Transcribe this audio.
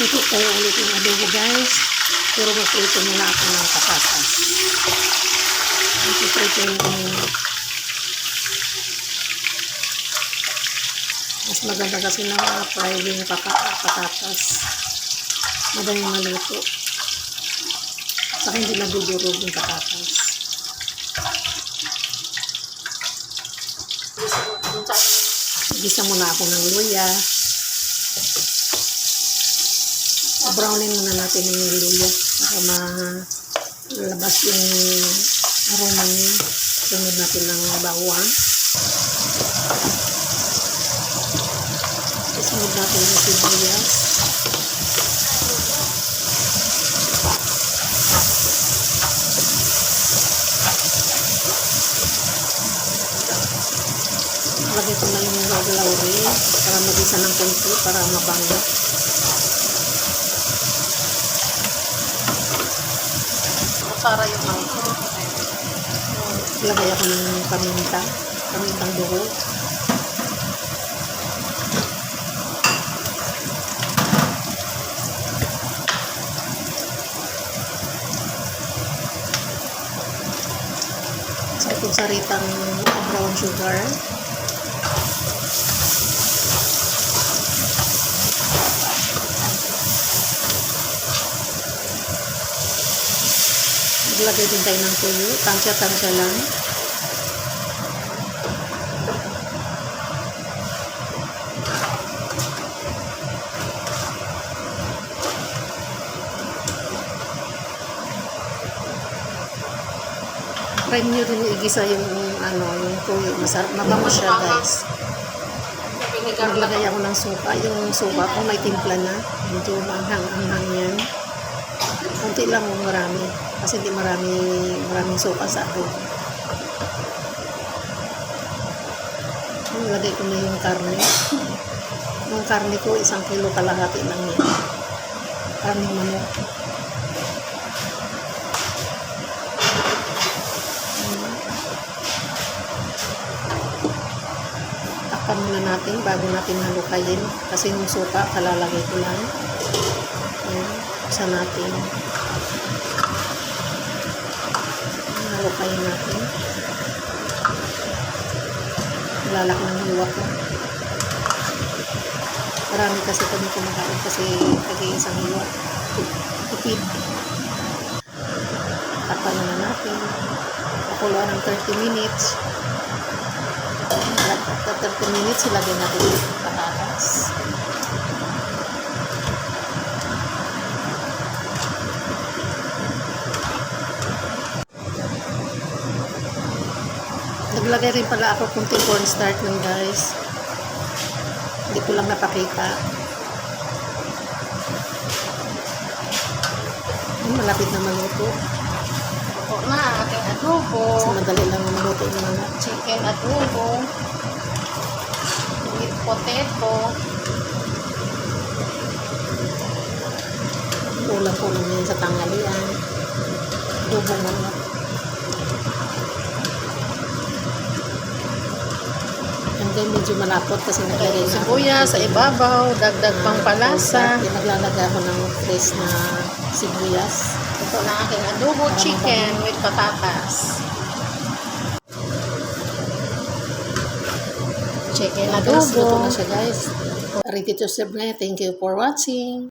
Ito tayo ulit yung adobo guys. Pero magprito muna ako ng patatas. Magprito yung mas maganda kasi na fry yung paka- patatas. Madaling maluto. Saka hindi nadudurog yung patatas. Gisa muna ako ng luya. Brownin muna natin yung luya para malabas yung aroma niya. Sunod natin ng bawang. Sunod natin yung sibuyas. Lagay ko na yung lauri para magisa ng konti para mabango. Para yung mangkok. Lagay ako ng paminta. Pamintang dugo. Sa itong saritang brown sugar. Maglagay din tayo ng tuyo. Tansya-tansya lang. Try nyo din igisa yung ano, yung tuyo. Masarap. Mabango siya guys. Naglagay ako ng suka. Yung suka ko may timpla na. Medyo maanghang-anghang yan. Kunti lang o marami. Kasi hindi marami, maraming suka sa adobo. Nilagay ko na yung karne. Yung karne ko, isang kilo kalahati lang yan. Karne manok. Takpan muna natin bago natin halukayin. Kasi yung suka, kalalagay ko lang. Ayan. Buksan natin. Halukayin natin. Lalak ng hiwa ko. Marami kasi kami kumakain kasi tag-iisang hiwa. Tipid. Takpan na natin. Pakuluan ng 30 minutes. After 30 minutes, ilagay natin yung patatas. Naglagay rin pala ako kunting cornstarch ng guys. Hindi ko lang napakita. Ay, malapit na maluto. Ito na, ating adobo. Kasi madali lang maluto yung mga Chicken adobo. With potato. ulam ko lang yan sa tanghalian. Adobo manok. Hanggang medyo malapot kasi naglagay na ako Sibuyas sa ibabaw. Dagdag pang palasa. Naglalagay ako ng fresh na sibuyas. Ito na aking adobo chicken with patatas. Chicken Guys, luto adobo. na siya guys. Ready to serve na. Thank you for watching.